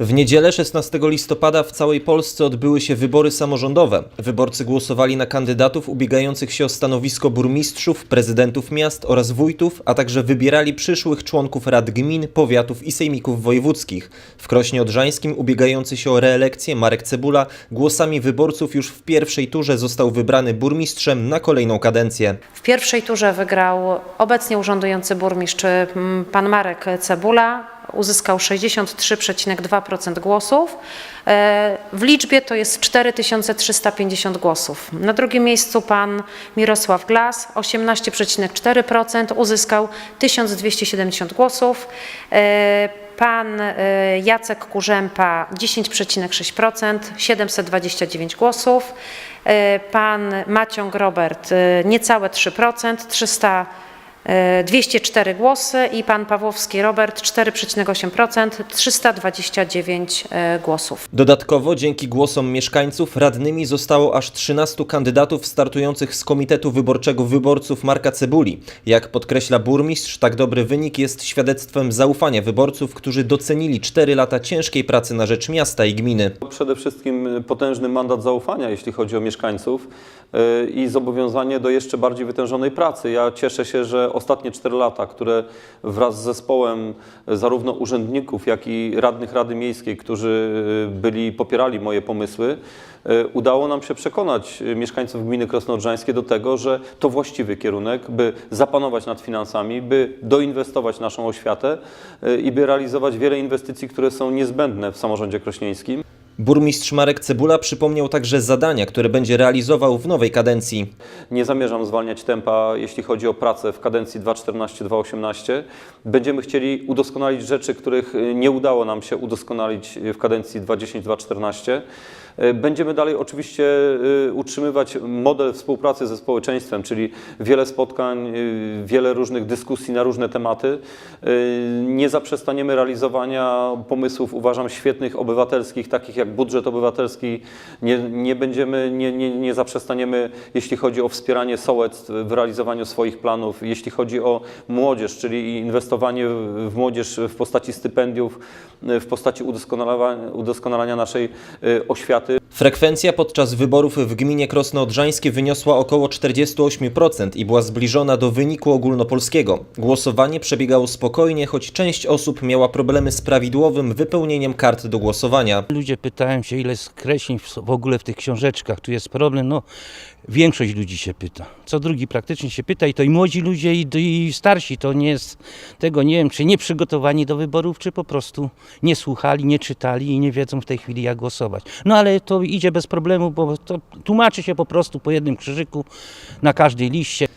W niedzielę 16 listopada w całej Polsce odbyły się wybory samorządowe. Wyborcy głosowali na kandydatów ubiegających się o stanowisko burmistrzów, prezydentów miast oraz wójtów, a także wybierali przyszłych członków rad gmin, powiatów i sejmików wojewódzkich. W Krośnie Odrzańskim ubiegający się o reelekcję Marek Cebula głosami wyborców już w pierwszej turze został wybrany burmistrzem na kolejną kadencję. W pierwszej turze wygrał obecnie urzędujący burmistrz mm, pan Marek Cebula. Uzyskał 63,2% głosów. E, W liczbie to jest 4350 głosów. Na drugim miejscu pan Mirosław Glas 18,4% uzyskał 1270 głosów. E, Pan e, Jacek Kurzępa 10,6%, 729 głosów. Pan Maciąg Robert niecałe 3%, 300, e, 204 głosy i pan Pawłowski Robert 4,8%, 329 e, głosów. Dodatkowo dzięki głosom mieszkańców radnymi zostało aż 13 kandydatów startujących z Komitetu Wyborczego Wyborców Marka Cebuli. Jak podkreśla burmistrz, tak dobry wynik jest świadectwem zaufania wyborców, którzy docenili 4 lata ciężkiej pracy na rzecz miasta i gminy. Przede wszystkim potężny mandat zaufania, jeśli chodzi o mieszkańców yy, i zobowiązanie do jeszcze bardziej wytężonej pracy. Ja cieszę się, że ostatnie 4 lata, które wraz z zespołem zarówno urzędników, jak i radnych Rady Miejskiej, którzy yy, byli, popierali moje pomysły, yy, udało nam się przekonać yy, mieszkańców gminy Krosnoodrzańskie do tego, że to właściwy kierunek, by zapanować nad finansami, by doinwestować naszą oświatę i by realizować wiele inwestycji, które są niezbędne w samorządzie krośnieńskim. Burmistrz Marek Cebula przypomniał także zadania, które będzie realizował w nowej kadencji. Nie zamierzam zwalniać tempa, jeśli chodzi o pracę w kadencji 2014-2018. Będziemy chcieli udoskonalić rzeczy, których y, nie udało nam się udoskonalić w kadencji 2010-2014. Y, Będziemy dalej oczywiście y, utrzymywać model współpracy ze społeczeństwem, czyli wiele spotkań, y, wiele różnych dyskusji na różne tematy. Nie zaprzestaniemy realizowania pomysłów, uważam, świetnych, obywatelskich, takich jak budżet obywatelski. Nie, nie będziemy, nie, nie, nie zaprzestaniemy, jeśli chodzi o wspieranie sołectw w realizowaniu swoich planów, jeśli chodzi o młodzież, czyli inwestowanie w młodzież w postaci stypendiów, w postaci udoskonalania, udoskonalania naszej y, oświaty. Frekwencja podczas wyborów w gminie Krosno Odrzańskie wyniosła około 48% i była zbliżona do wyniku ogólnopolskiego. Głosowanie przebiegało spokojnie, choć część osób miała problemy z prawidłowym wypełnieniem kart do głosowania. Ludzie pytają się, ile skreśleń w ogóle w tych książeczkach, tu jest problem. No, większość ludzi się pyta. Co drugi praktycznie się pyta i to i młodzi ludzie, i, i starsi. To nie jest tego, nie wiem, czy nie przygotowani do wyborów, czy po prostu nie słuchali, nie czytali i nie wiedzą w tej chwili, jak głosować. No ale to idzie bez problemu, bo to tłumaczy się po prostu po jednym krzyżyku na każdej liście.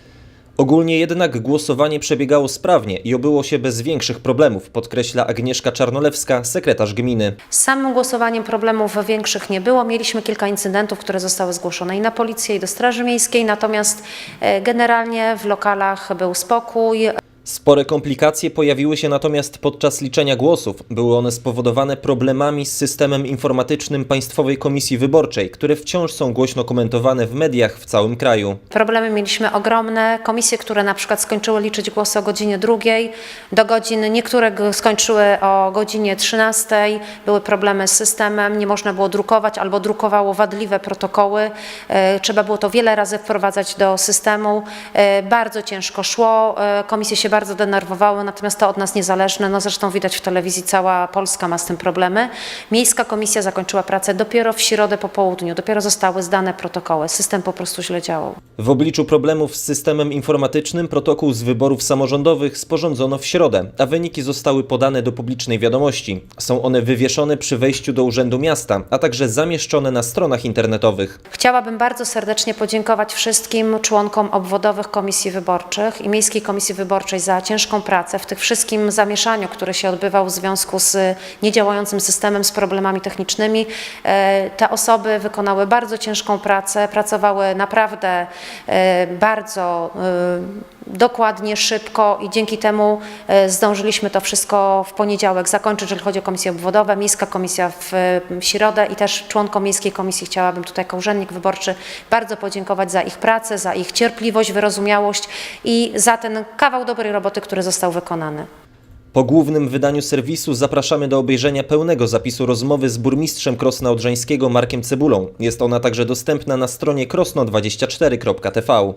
Ogólnie jednak głosowanie przebiegało sprawnie i obyło się bez większych problemów, podkreśla Agnieszka Czarnolewska, sekretarz gminy. Z samym głosowaniem problemów większych nie było. Mieliśmy kilka incydentów, które zostały zgłoszone i na policję, i do Straży Miejskiej, natomiast e, generalnie w lokalach był spokój. Spore komplikacje pojawiły się natomiast podczas liczenia głosów. Były one spowodowane problemami z systemem informatycznym Państwowej Komisji Wyborczej, które wciąż są głośno komentowane w mediach w całym kraju. Problemy mieliśmy ogromne. Komisje, które na przykład skończyły liczyć głosy o godzinie drugiej, do godzin, niektóre skończyły o godzinie 13. Były problemy z systemem, nie można było drukować albo drukowało wadliwe protokoły. E, Trzeba było to wiele razy wprowadzać do systemu. E, Bardzo ciężko szło. E, Komisje się bardzo denerwowały, natomiast to od nas niezależne. No zresztą widać w telewizji, cała Polska ma z tym problemy. Miejska komisja zakończyła pracę dopiero w środę po południu. Dopiero zostały zdane protokoły. System po prostu źle działał. W obliczu problemów z systemem informatycznym protokół z wyborów samorządowych sporządzono w środę, a wyniki zostały podane do publicznej wiadomości. Są one wywieszone przy wejściu do Urzędu Miasta, a także zamieszczone na stronach internetowych. Chciałabym bardzo serdecznie podziękować wszystkim członkom obwodowych komisji wyborczych i Miejskiej Komisji Wyborczej za ciężką pracę w tych wszystkim zamieszaniu, które się odbywał w związku z niedziałającym systemem, z problemami technicznymi. E, Te osoby wykonały bardzo ciężką pracę, pracowały naprawdę e, bardzo e, dokładnie, szybko i dzięki temu e, zdążyliśmy to wszystko w poniedziałek zakończyć, jeżeli chodzi o komisje obwodowe, miejska komisja w e, środę i też członkom miejskiej komisji chciałabym tutaj jako urzędnik wyborczy bardzo podziękować za ich pracę, za ich cierpliwość, wyrozumiałość i za ten kawał dobrej roboty, który został wykonany. Po głównym wydaniu serwisu zapraszamy do obejrzenia pełnego zapisu rozmowy z burmistrzem Krosna Odrzańskiego Markiem Cebulą. Jest ona także dostępna na stronie krosno24.tv.